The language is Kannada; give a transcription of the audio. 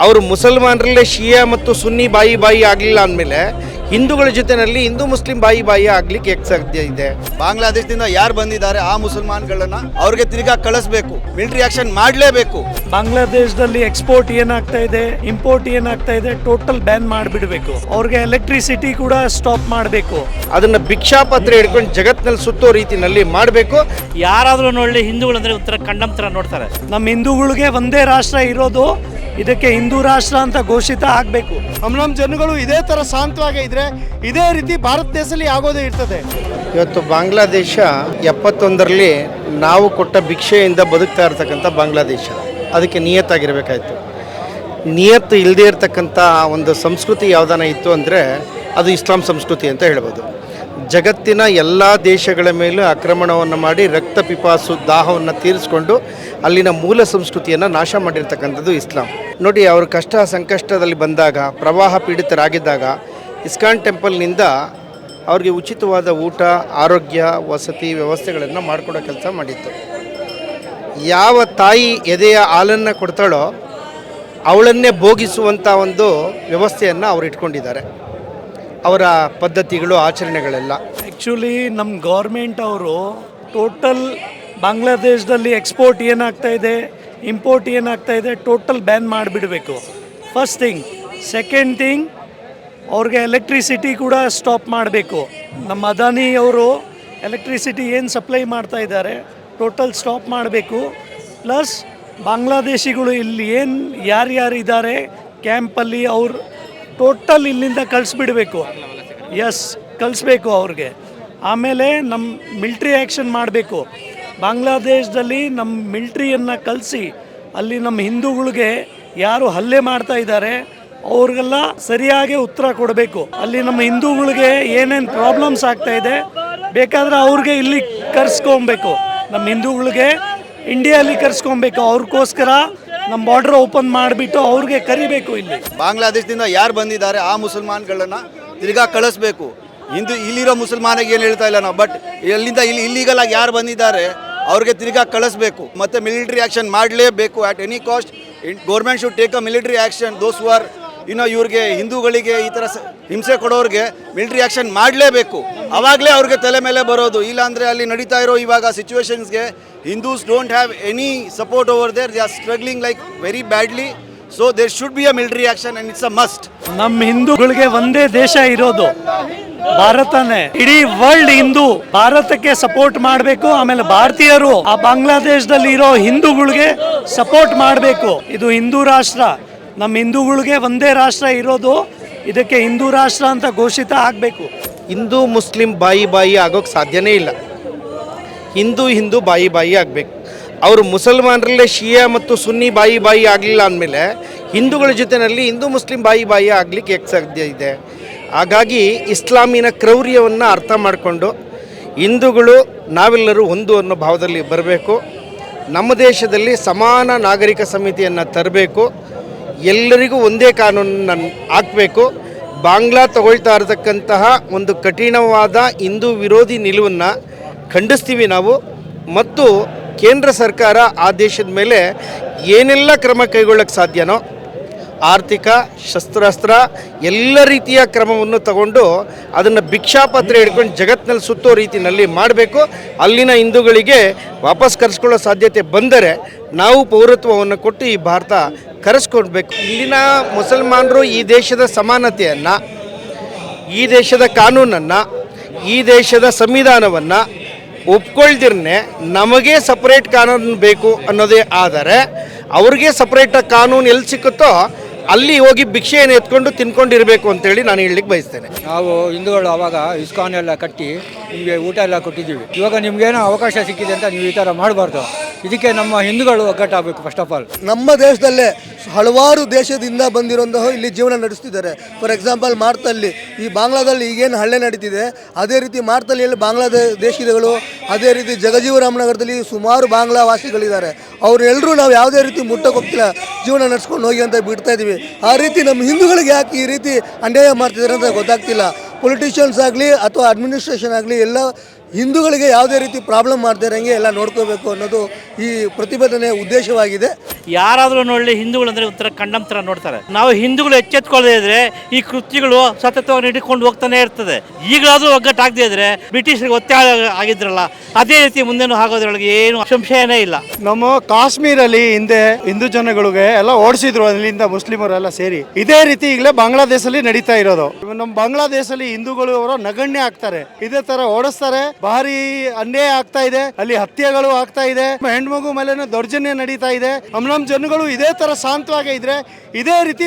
ಅವರು ಮುಸಲ್ಮಾನರಲ್ಲೇ ಶಿಯಾ ಮತ್ತು ಸುನ್ನಿ ಬಾಯಿ ಬಾಯಿ ಆಗಲಿಲ್ಲ ಅಂದಮೇಲೆ ಹಿಂದೂಗಳ ಜೊತೆನಲ್ಲಿ ಹಿಂದೂ ಮುಸ್ಲಿಂ ಬಾಯಿ ಬಾಯಿ ಆಗ್ಲಿಕ್ಕೆ ಸಾಧ್ಯ ಇದೆ. ಬಾಂಗ್ಲಾದೇಶದಿಂದ ಯಾರು ಬಂದಿದ್ದಾರೆ ಆ ಮುಸಲ್ಮಾನ್ಗಳನ್ನ ಅವ್ರಿಗೆ ತಿರ್ಗಾ ಕಳಿಸ್ಬೇಕು ಮಿಲಿಟರಿ ಆಕ್ಷನ್ ಮಾಡಲೇಬೇಕು. ಬಾಂಗ್ಲಾದೇಶದಲ್ಲಿ ಎಕ್ಸ್ಪೋರ್ಟ್ ಏನಾಗ್ತಾ ಇದೆ ಇಂಪೋರ್ಟ್ ಏನಾಗ್ತಾ ಇದೆ ಟೋಟಲ್ ಬ್ಯಾನ್ ಮಾಡಿಬಿಡಬೇಕು. ಅವ್ರಿಗೆ ಎಲೆಕ್ಟ್ರಿಸಿಟಿ ಕೂಡ ಸ್ಟಾಪ್ ಮಾಡಬೇಕು. ಅದನ್ನ ಭಿಕ್ಷಾಪತ್ರ ಹಿಡ್ಕೊಂಡು ಜಗತ್ನಲ್ಲಿ ಸುತ್ತೋ ರೀತಿನಲ್ಲಿ ಮಾಡಬೇಕು. ಯಾರಾದರೂ ನೋಡಲಿ ಹಿಂದೂಗಳಂದ್ರೆ ಒಂಥರ ಕಂಡಮ್ ಥರ ನೋಡ್ತಾರೆ. ನಮ್ಮ ಹಿಂದೂಗಳಿಗೆ ಒಂದೇ ರಾಷ್ಟ್ರ ಇರೋದು ಇದಕ್ಕೆ ಹಿಂದೂ ರಾಷ್ಟ್ರ ಅಂತ ಘೋಷಿತ ಆಗಬೇಕು. ನಮ್ಮ ನಮ್ಮ ಜನಗಳು ಇದೇ ಥರ ಶಾಂತವಾಗಿ ಇದ್ರೆ ಇದೇ ರೀತಿ ಭಾರತ ದೇಶದಲ್ಲಿ ಆಗೋದೇ ಇರ್ತದೆ. ಇವತ್ತು ಬಾಂಗ್ಲಾದೇಶ ಎಪ್ಪತ್ತೊಂದರಲ್ಲಿ ನಾವು ಕೊಟ್ಟ ಭಿಕ್ಷೆಯಿಂದ ಬದುಕ್ತಾ ಇರ್ತಕ್ಕಂಥ ಬಾಂಗ್ಲಾದೇಶ. ಅದಕ್ಕೆ ನಿಯತ್ತಾಗಿರಬೇಕಾಯ್ತು. ನಿಯತ್ತು ಇಲ್ಲದೇ ಇರತಕ್ಕಂಥ ಒಂದು ಸಂಸ್ಕೃತಿ ಯಾವ್ದಾನ ಇತ್ತು ಅಂದರೆ ಅದು ಇಸ್ಲಾಂ ಸಂಸ್ಕೃತಿ ಅಂತ ಹೇಳ್ಬೋದು. ಜಗತ್ತಿನ ಎಲ್ಲ ದೇಶಗಳ ಮೇಲೂ ಆಕ್ರಮಣವನ್ನು ಮಾಡಿ ರಕ್ತ ಪಿಪಾಸು ದಾಹವನ್ನು ತೀರಿಸ್ಕೊಂಡು ಅಲ್ಲಿನ ಮೂಲ ಸಂಸ್ಕೃತಿಯನ್ನು ನಾಶ ಮಾಡಿರ್ತಕ್ಕಂಥದ್ದು ಇಸ್ಲಾಂ. ನೋಡಿ, ಅವರು ಕಷ್ಟ ಸಂಕಷ್ಟದಲ್ಲಿ ಬಂದಾಗ, ಪ್ರವಾಹ ಪೀಡಿತರಾಗಿದ್ದಾಗ ಇಸ್ಕಾನ್ ಟೆಂಪಲ್ನಿಂದ ಅವ್ರಿಗೆ ಉಚಿತವಾದ ಊಟ, ಆರೋಗ್ಯ, ವಸತಿ ವ್ಯವಸ್ಥೆಗಳನ್ನು ಮಾಡಿಕೊಡೋ ಕೆಲಸ ಮಾಡಿತ್ತು. ಯಾವ ತಾಯಿ ಎದೆಯ ಹಾಲನ್ನು ಕೊಡ್ತಾಳೋ ಅವಳನ್ನೇ ಭೋಗಿಸುವಂಥ ಒಂದು ವ್ಯವಸ್ಥೆಯನ್ನು ಅವರು ಇಟ್ಕೊಂಡಿದ್ದಾರೆ. ಅವರ ಪದ್ಧತಿಗಳು, ಆಚರಣೆಗಳೆಲ್ಲ. ಆ್ಯಕ್ಚುಲಿ ನಮ್ಮ ಗೌರ್ಮೆಂಟ್ ಅವರು ಟೋಟಲ್ ಬಾಂಗ್ಲಾದೇಶದಲ್ಲಿ ಎಕ್ಸ್ಪೋರ್ಟ್ ಏನಾಗ್ತಾ ಇದೆ, ಇಂಪೋರ್ಟ್ ಏನಾಗ್ತಾ ಇದೆ, total ban ಮಾಡಿಬಿಡಬೇಕು. First thing. Second thing ಅವ್ರಿಗೆ ಎಲೆಕ್ಟ್ರಿಸಿಟಿ ಕೂಡ ಸ್ಟಾಪ್ ಮಾಡಬೇಕು. ನಮ್ಮ ಅದಾನಿ ಅವರು ಎಲೆಕ್ಟ್ರಿಸಿಟಿ ಏನು ಸಪ್ಲೈ ಮಾಡ್ತಾ ಇದ್ದಾರೆ ಟೋಟಲ್ ಸ್ಟಾಪ್ ಮಾಡಬೇಕು. ಪ್ಲಸ್ ಬಾಂಗ್ಲಾದೇಶಿಗಳು ಇಲ್ಲಿ ಏನು ಯಾರ್ಯಾರು ಇದ್ದಾರೆ ಕ್ಯಾಂಪಲ್ಲಿ ಅವ್ರು ಟೋಟಲ್ ಇಲ್ಲಿಂದ ಕಳಿಸ್ಬಿಡಬೇಕು. ಎಸ್ ಕಳಿಸ್ಬೇಕು ಅವ್ರಿಗೆ. ಆಮೇಲೆ ನಮ್ಮ ಮಿಲ್ಟ್ರಿ ಆ್ಯಕ್ಷನ್ ಮಾಡಬೇಕು. ಬಾಂಗ್ಲಾದೇಶದಲ್ಲಿ ನಮ್ಮ ಮಿಲ್ಟ್ರಿಯನ್ನು ಕಲಿಸಿ ಅಲ್ಲಿ ನಮ್ಮ ಹಿಂದೂಗಳಿಗೆ ಯಾರು ಹಲ್ಲೆ ಮಾಡ್ತಾ ಇದ್ದಾರೆ ಅವ್ರಿಗೆಲ್ಲ ಸರಿಯಾಗಿ ಉತ್ತರ ಕೊಡಬೇಕು. ಅಲ್ಲಿ ನಮ್ಮ ಹಿಂದೂಗಳಿಗೆ ಏನೇನು ಪ್ರಾಬ್ಲಮ್ಸ್ ಆಗ್ತಾ ಇದೆ, ಬೇಕಾದ್ರೆ ಅವ್ರಿಗೆ ಇಲ್ಲಿ ಕರ್ಸ್ಕೊಬೇಕು. ನಮ್ಮ ಹಿಂದೂಗಳಿಗೆ ಇಂಡಿಯಲ್ಲಿ ಕರ್ಸ್ಕೊಬೇಕು. ಅವ್ರಿಗೋಸ್ಕರ ನಮ್ಮ ಬಾರ್ಡರ್ ಓಪನ್ ಮಾಡಿಬಿಟ್ಟು ಅವ್ರಿಗೆ ಕರಿಬೇಕು ಇಲ್ಲಿ. ಬಾಂಗ್ಲಾದೇಶದಿಂದ ಯಾರು ಬಂದಿದ್ದಾರೆ ಆ ಮುಸಲ್ಮಾನ್ಗಳನ್ನು ತಿರ್ಗಾ ಕಳಿಸ್ಬೇಕು. ಹಿಂದೂ ಇಲ್ಲಿರೋ ಮುಸಲ್ಮಾನಿಗೆ ಏನು ಹೇಳ್ತಾ ಇಲ್ಲ ನಾವು ಬಟ್ ಎಲ್ಲಿಂದ ಇಲ್ಲಿ ಇಲ್ಲಿಗಲ್ ಆಗಿ ಯಾರು ಬಂದಿದ್ದಾರೆ ಅವ್ರಿಗೆ ತಿರ್ಗಾ ಕಳಿಸ್ಬೇಕು. ಮತ್ತು ಮಿಲಿಟರಿ ಆ್ಯಕ್ಷನ್ ಮಾಡಲೇಬೇಕು at any cost government should take a military action those are ಇನ್ನು ಇವ್ರಿಗೆ ಹಿಂದೂಗಳಿಗೆ ಈ ಥರ ಹಿಂಸೆ ಕೊಡೋರಿಗೆ ಮಿಲಿಟರಿ ಆ್ಯಕ್ಷನ್ ಮಾಡಲೇಬೇಕು. ಆವಾಗಲೇ ಅವ್ರಿಗೆ ತಲೆ ಮೇಲೆ ಬರೋದು. ಇಲ್ಲಾಂದರೆ ಅಲ್ಲಿ ನಡೀತಾ ಇರೋ ಇವಾಗ ಸಿಚುವೇಶನ್ಸ್ಗೆ Hindus don't have any support over there. They are struggling like very badly. So there should be a military action and it's a must. ನಮ್ಮ ಹಿಂದೂಗಳಿಗೆ ಒಂದೇ ದೇಶ ಇರೋದು. ಭಾರತನೇ. ಇಡೀ ವರ್ಲ್ಡ್ ಹಿಂದೂ. ಭಾರತಕ್ಕೆ ಸಪೋರ್ಟ್ ಮಾಡಬೇಕು. ಆಮೇಲೆ ಭಾರತೀಯರು ಆ ಬಾಂಗ್ಲಾದೇಶದಲ್ಲಿ ಇರೋ ಹಿಂದೂಗಳಿಗೆ ಸಪೋರ್ಟ್ ಮಾಡಬೇಕು. ಇದು ಹಿಂದೂ ರಾಷ್ಟ್ರ. ನಮ್ಮ ಹಿಂದೂಗಳಿಗೆ ಒಂದೇ ರಾಷ್ಟ್ರ ಇರೋದು, ಇದಕ್ಕೆ ಹಿಂದೂ ರಾಷ್ಟ್ರ ಅಂತ ಘೋಷಿತ ಆಗಬೇಕು. ಹಿಂದೂ ಮುಸ್ಲಿಂ ಬಾಯಿ ಬಾಯಿ ಆಗೋಕ್ಕೆ ಸಾಧ್ಯನೇ ಇಲ್ಲ. ಹಿಂದೂ ಹಿಂದೂ ಬಾಯಿ ಬಾಯಿ ಆಗಬೇಕು. ಅವರು ಮುಸಲ್ಮಾನರಲ್ಲೇ ಶಿಯಾ ಮತ್ತು ಸುನ್ನಿ ಬಾಯಿ ಬಾಯಿ ಆಗಲಿಲ್ಲ ಅಂದಮೇಲೆ ಹಿಂದೂಗಳ ಜೊತೆಯಲ್ಲಿ ಹಿಂದೂ ಮುಸ್ಲಿಂ ಬಾಯಿ ಬಾಯಿ ಆಗಲಿಕ್ಕೆ ಹೇಗೆ ಸಾಧ್ಯ ಇದೆ. ಹಾಗಾಗಿ ಇಸ್ಲಾಮಿನ ಕ್ರೌರ್ಯವನ್ನು ಅರ್ಥ ಮಾಡಿಕೊಂಡು ಹಿಂದೂಗಳು ನಾವೆಲ್ಲರೂ ಒಂದು ಅನ್ನೋ ಭಾವದಲ್ಲಿ ಬರಬೇಕು. ನಮ್ಮ ದೇಶದಲ್ಲಿ ಸಮಾನ ನಾಗರಿಕ ಸಮಿತಿಯನ್ನು ತರಬೇಕು. ಎಲ್ಲರಿಗೂ ಒಂದೇ ಕಾನೂನನ್ನು ಹಾಕಬೇಕು. ಬಾಂಗ್ಲಾ ತಗೊಳ್ತಾ ಇರತಕ್ಕಂತಹ ಒಂದು ಕಠಿಣವಾದ ಹಿಂದೂ ವಿರೋಧಿ ನಿಲುವನ್ನು ಖಂಡಿಸ್ತೀವಿ ನಾವು. ಮತ್ತು ಕೇಂದ್ರ ಸರ್ಕಾರ ಆ ದೇಶದ ಮೇಲೆ ಏನೆಲ್ಲ ಕ್ರಮ ಕೈಗೊಳ್ಳಕ್ಕೆ ಸಾಧ್ಯನೋ, ಆರ್ಥಿಕ, ಶಸ್ತ್ರಾಸ್ತ್ರ, ಎಲ್ಲ ರೀತಿಯ ಕ್ರಮವನ್ನು ತಗೊಂಡು ಅದನ್ನು ಭಿಕ್ಷಾಪತ್ರ ಹಿಡ್ಕೊಂಡು ಜಗತ್ತಿನಲ್ಲಿ ಸುತ್ತೋ ರೀತಿಯಲ್ಲಿ ಮಾಡಬೇಕು. ಅಲ್ಲಿನ ಹಿಂದೂಗಳಿಗೆ ವಾಪಸ್ ಕರೆಸ್ಕೊಳ್ಳೋ ಸಾಧ್ಯತೆ ಬಂದರೆ ನಾವು ಪೌರತ್ವವನ್ನು ಕೊಟ್ಟು ಈ ಭಾರತ ಕರೆಸ್ಕೊಡ್ಬೇಕು. ಇಲ್ಲಿನ ಮುಸಲ್ಮಾನರು ಈ ದೇಶದ ಸಮಾನತೆಯನ್ನು ಈ ದೇಶದ ಕಾನೂನನ್ನು ಈ ದೇಶದ ಸಂವಿಧಾನವನ್ನು ಒಪ್ಕೊಳ್ದಿರನೆ ನಮಗೆ ಸಪ್ರೇಟ್ ಕಾನೂನು ಬೇಕು ಅನ್ನೋದೇ ಆದರೆ ಅವ್ರಿಗೆ ಸಪ್ರೇಟ್ ಕಾನೂನು ಎಲ್ಲಿ ಸಿಕ್ಕುತ್ತೋ ಅಲ್ಲಿ ಹೋಗಿ ಭಿಕ್ಷೆಯನ್ನು ಎತ್ಕೊಂಡು ತಿನ್ಕೊಂಡಿರಬೇಕು ಅಂತೇಳಿ ನಾನು ಹೇಳಲಿಕ್ಕೆ ಬಯಸ್ತೇನೆ. ನಾವು ಹಿಂದೂಗಳು ಆವಾಗ ಇಸ್ಕಾನ್ ಎಲ್ಲ ಕಟ್ಟಿ ನಿಮಗೆ ಊಟ ಎಲ್ಲ ಕೊಟ್ಟಿದ್ದೀವಿ. ಇವಾಗ ನಿಮ್ಗೇನೋ ಅವಕಾಶ ಸಿಕ್ಕಿದೆ ಅಂತ ನೀವು ಈ ಥರ ಮಾಡಬಾರ್ದು. ಇದಕ್ಕೆ ನಮ್ಮ ಹಿಂದೂಗಳು ಒಗ್ಗಟ್ಟಾಗಬೇಕು ಫಸ್ಟ್ ಆಫ್ ಆಲ್ ನಮ್ಮ ದೇಶದಲ್ಲೇ ಹಲವಾರು ದೇಶದಿಂದ ಬಂದಿರೋಂತಹ ಇಲ್ಲಿ ಜೀವನ ನಡೆಸ್ತಿದ್ದಾರೆ. ಫಾರ್ ಎಕ್ಸಾಂಪಲ್ ಮಾರ್ತಲ್ಲಿ, ಈ ಬಾಂಗ್ಲಾದಲ್ಲಿ ಈಗೇನು ಹಳ್ಳೆ ನಡೀತಿದೆ, ಅದೇ ರೀತಿ ಮಾರ್ತಲ್ಲಿಯಲ್ಲಿ ಬಾಂಗ್ಲಾದ ದೇಶಿಗಳು ಅದೇ ರೀತಿ ಜಗಜೀವರಾಮನಗರದಲ್ಲಿ ಸುಮಾರು ಬಾಂಗ್ಲಾ ವಾಸಿಗಳಿದ್ದಾರೆ ಅವರೆಲ್ಲರೂ ನಾವು ಯಾವುದೇ ರೀತಿ ಮುಟ್ಟಕ್ಕೆ ಜೀವನ ನಡೆಸ್ಕೊಂಡು ಹೋಗಿ ಅಂತ ಬಿಡ್ತಾ ಇದ್ದೀವಿ. ಆ ರೀತಿ ನಮ್ಮ ಹಿಂದೂಗಳಿಗೆ ಯಾಕೆ ಈ ರೀತಿ ಅನ್ಯಾಯ ಮಾಡ್ತಿದ್ದಾರೆ ಅಂತ ಗೊತ್ತಾಗ್ತಿಲ್ಲ. ಪೊಲಿಟಿಷಿಯನ್ಸ್ ಆಗಲಿ ಅಥವಾ ಅಡ್ಮಿನಿಸ್ಟ್ರೇಷನ್ ಆಗಲಿ, ಎಲ್ಲ ಹಿಂದೂಗಳಿಗೆ ಯಾವುದೇ ರೀತಿ ಪ್ರಾಬ್ಲಮ್ ಮಾಡ್ತಾ ಇರೋಂಗೆ ಎಲ್ಲ ನೋಡ್ಕೋಬೇಕು ಅನ್ನೋದು ಈ ಪ್ರತಿಭಟನೆ ಉದ್ದೇಶವಾಗಿದೆ. ಯಾರಾದರೂ ನೋಡಲಿ ಹಿಂದೂಗಳು ಅಂದರೆ ಒಂಥರ ಕಂಡಮ್ ಥರ ನೋಡ್ತಾರೆ. ನಾವು ಹಿಂದೂಗಳು ಎಚ್ಚೆತ್ಕೊಳ್ಳದೇ ಇದ್ರೆ ಈ ಕೃತ್ಯಗಳು ಸತತವಾಗಿ ಹಿಡ್ಕೊಂಡು ಹೋಗ್ತಾನೆ ಇರ್ತದೆ. ಈಗಲಾದರೂ ಒಗ್ಗಟ್ಟಾಗದೇ ಇದ್ರೆ ಬ್ರಿಟಿಷರಿಗೆ ಒತ್ತಾಯ ಆಗಿದ್ರಲ್ಲ ಅದೇ ರೀತಿ ಮುಂದೆನೂ ಆಗೋದ್ರೊಳಗೆ ಏನು ಸಂಶಯನೇ ಇಲ್ಲ. ನಮ್ಮ ಕಾಶ್ಮೀರಲ್ಲಿ ಹಿಂದೆ ಹಿಂದೂ ಜನಗಳಿಗೆ ಎಲ್ಲ ಓಡಿಸಿದ್ರು ಅಲ್ಲಿಂದ ಮುಸ್ಲಿಮರೆಲ್ಲ ಸೇರಿ. ಇದೇ ರೀತಿ ಈಗಲೇ ಬಾಂಗ್ಲಾದೇಶದಲ್ಲಿ ನಡೀತಾ ಇರೋದು. ನಮ್ಮ ಬಾಂಗ್ಲಾದೇಶದಲ್ಲಿ ಹಿಂದೂಗಳು ಅವರು ನಗಣ್ಯ ಆಗ್ತಾರೆ. ಇದೇ ತರ ಓಡಿಸ್ತಾರೆ ಭಾರಿ ಅನ್ಯಾಯ ಆಗ್ತಾ ಇದೆ, ಅಲ್ಲಿ ಹತ್ಯೆಗಳು ಆಗ್ತಾ ಇದೆ ಹೆಣ್ಮಗು ಮೇಲೆ ದೌರ್ಜನ್ಯ ನಡೀತಾ ಇದೆ ನಮ್ಮ ನಮ್ಮ ಜನಗಳು ಇದೇ ತರ ಶಾಂತವಾಗಿ ಇದ್ರೆ ಇದೇ ರೀತಿ